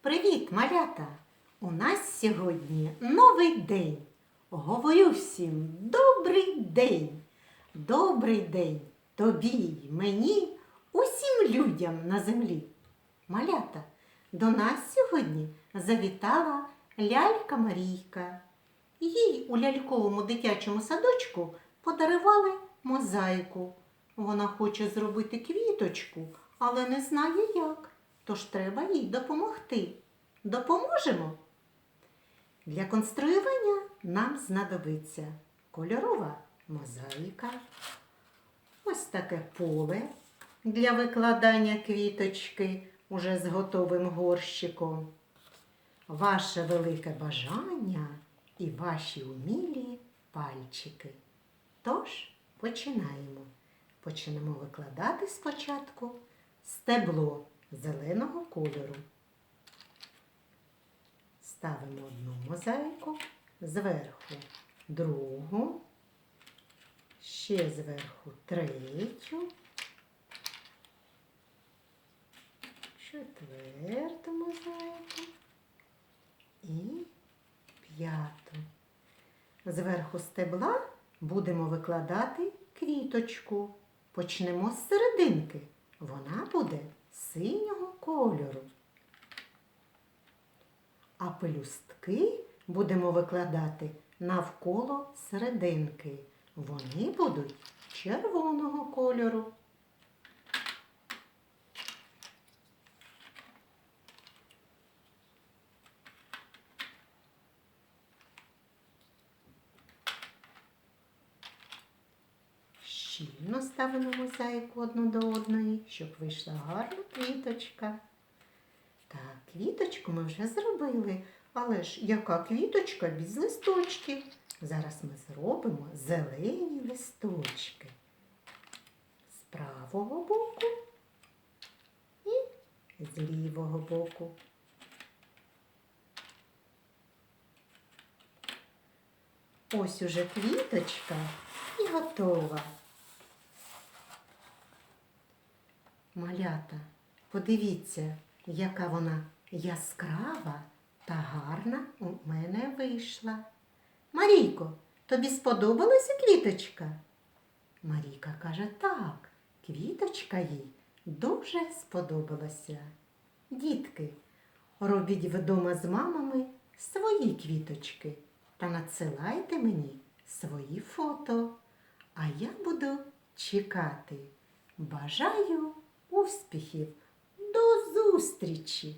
Привіт, малята! У нас сьогодні новий день. Говорю всім добрий день. Добрий день тобі й мені, усім людям на землі. Малята, до нас сьогодні завітала лялька Марійка. Їй у ляльковому дитячому садочку подарували мозаїку. Вона хоче зробити квіточку, але не знає як, тож треба їй допомогти. Допоможемо? Для конструювання нам знадобиться кольорова мозаїка, ось таке поле для викладання квіточки уже з готовим горщиком, ваше велике бажання і ваші умілі пальчики. Тож починаємо. Почнемо викладати спочатку стебло зеленого кольору. Ставимо одну мозаїку, зверху другу, ще зверху третю, четверту мозаїку і п'яту. Зверху стебла будемо викладати квіточку. Почнемо з серединки. Вона буде синього кольору. А пелюстки будемо викладати навколо серединки. Вони будуть червоного кольору. Щільно ставимо мозаїку одну до одної, щоб вийшла гарна квіточка. Так, квіточку ми вже зробили. Але ж яка квіточка без листочків? Зараз ми зробимо зелені листочки. З правого боку і з лівого боку. Ось уже квіточка і готова. Малята, подивіться, яка вона яскрава та гарна у мене вийшла. Марійко, тобі сподобалася квіточка? Марійка каже, так, квіточка їй дуже сподобалася. Дітки, робіть вдома з мамами свої квіточки та надсилайте мені свої фото. А я буду чекати. Бажаю успіхів! До зустрічі!